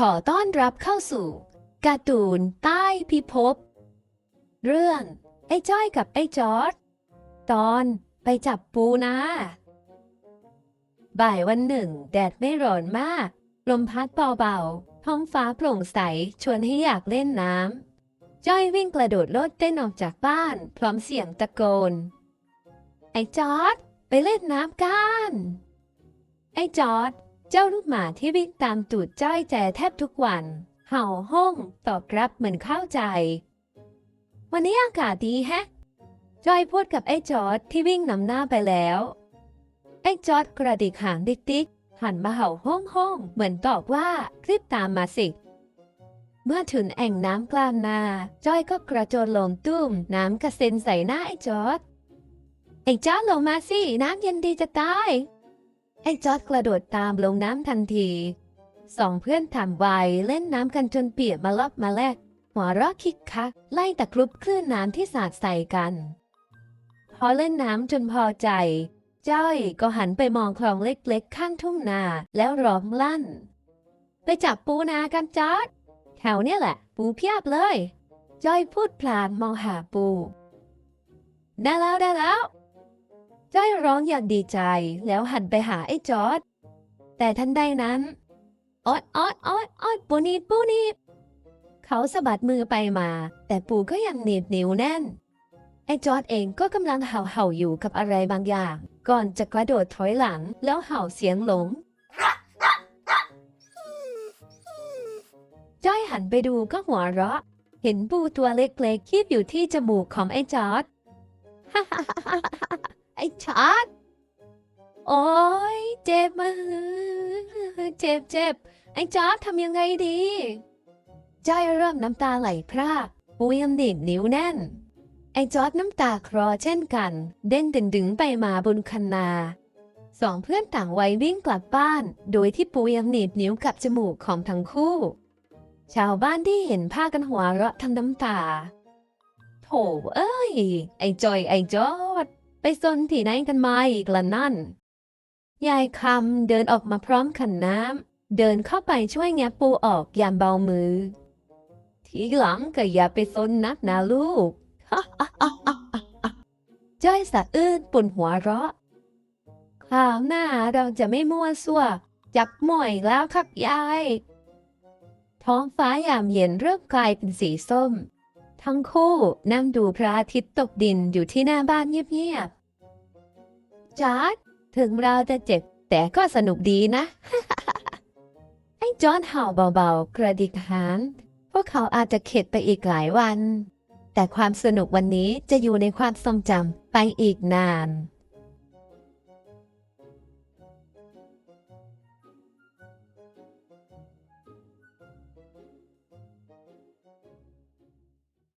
ขอต้อนรับเข้าสู่การ์ตูนใต้พิภพ เรื่อง ไอ้จ้อยกับไอ้จอร์ดตอนไปจับปูนา บ่ายวันหนึ่ง แดดไม่ร้อนมาก ลมพัดเบาๆท้องฟ้าโปร่งใส ชวนให้อยากเล่นน้ำ จ้อยวิ่งกระโดดโลดเต้นออกจากบ้าน พร้อมเสียงตะโกน ไอ้จอร์ดไปเล่นน้ำกัน ไอ้จอร์ด เจ้าลูกหมาที่วิ่งตามตูดจ้อยแจแทบทุกวัน เห่าห้องตอบรับเหมือนเข้าใจ วันนี้อากาศดีแฮะ จ้อยพูดกับไอ้จอร์ดที่วิ่งนำหน้าไปแล้ว ไอ้จอร์ดกระดิกหางติ๊กๆหันมาเห่าห้องห้องเหมือนตอบว่ารีบตามมาสิเมื่อถึงแอ่งน้ำกลางนา จ้อยก็กระโจนลงตุ้ม น้ำกระเซ็นใส่หน้าไอ้จอร์ดไอ้จอร์ดลงมาสิ น้ำเย็นดีจะตาย ไอ้จอร์ดกระโดดตามลงน้ำทันที สองเพื่อนทำไวเล่นน้ำกันจนเปียกมาลอบมาแลกหัวเราะคิกคัก ไล่ตะครุบคลื่นน้ำที่สาดใส่กัน พอเล่นน้ำจนพอใจ จ้อยก็หันไปมองคลองเล็กๆ ข้างทุ่งนาแล้วร้องลั่น ไปจับปูนากันจอร์ดแถวเนี้ยแหละ ปูเพียบเลย จ้อยพูดพลางมองหาปู ได้แล้วได้แล้ว จ้อยร้องอย่างดีใจแล้วหันไปหาไอ้จอร์ดแต่ทันใดนั้นออดออดออดออดปูนีดปูนีดเขาสะบัดมือไปมา แต่ปูก็ยังหนีบนิ้วแน่น ไอ้จอร์ดเองก็กำลังเห่าเห่าอยู่กับอะไรบางอย่าง ก่อนจะกระโดดถอยหลังแล้วเห่าเสียงหลงจ้อยหันไปดูก็หัวเราะ เห็นปูตัวเล็กๆคีบอยู่ที่จมูกของไอ้จอร์ดไอ้จอ ร์ดโอ้ยเจ็บมากเจ็บเจ็บไอ้จอร์ดทำยังไงดีจ้อยเริ่มน้ำตาไหลพรากปูยังหนีบนิ้วแน่น ไอ้จอร์ดน้ำตาคลอเช่นกัน เด่นดึงดึงไปมาบนคันนา สองเพื่อนต่างวัยวิ่งกลับบ้าน โดยที่ปูยังหนีบนิ้วกับจมูกของทั้งคู่ ชาวบ้านที่เห็นพากันหัวเราะทั้งน้ำตาโถเอ้ย ไอ้จอยไอ้จอด ไปซนที่ไหนกันมาอีกละนั่น ยายคำเดินออกมาพร้อมขันน้ำ เดินเข้าไปช่วยแงปูออกอย่างเบามือ ทีหลังก็อย่าไปซนนักนะลูกจ้อยสะอื้นปุ่นหัวเราะคราวหน้าเราจะไม่มั่วซั่ว จับหมวยแล้วครับยาย ท้องฟ้ายามเย็นเริ่มกลายเป็นสีส้ม ทั้งคู่นั่งดูพระอาทิตย์ตกดินอยู่ที่หน้าบ้านเงียบๆจอร์ดถึงเราจะเจ็บ แต่ก็สนุกดีนะ ไอ้จอร์ดเห่าเบาๆ กระดิกหางพวกเขาอาจจะเข็ดไปอีกหลายวัน แต่ความสนุกวันนี้จะอยู่ในความทรงจำไปอีกนาน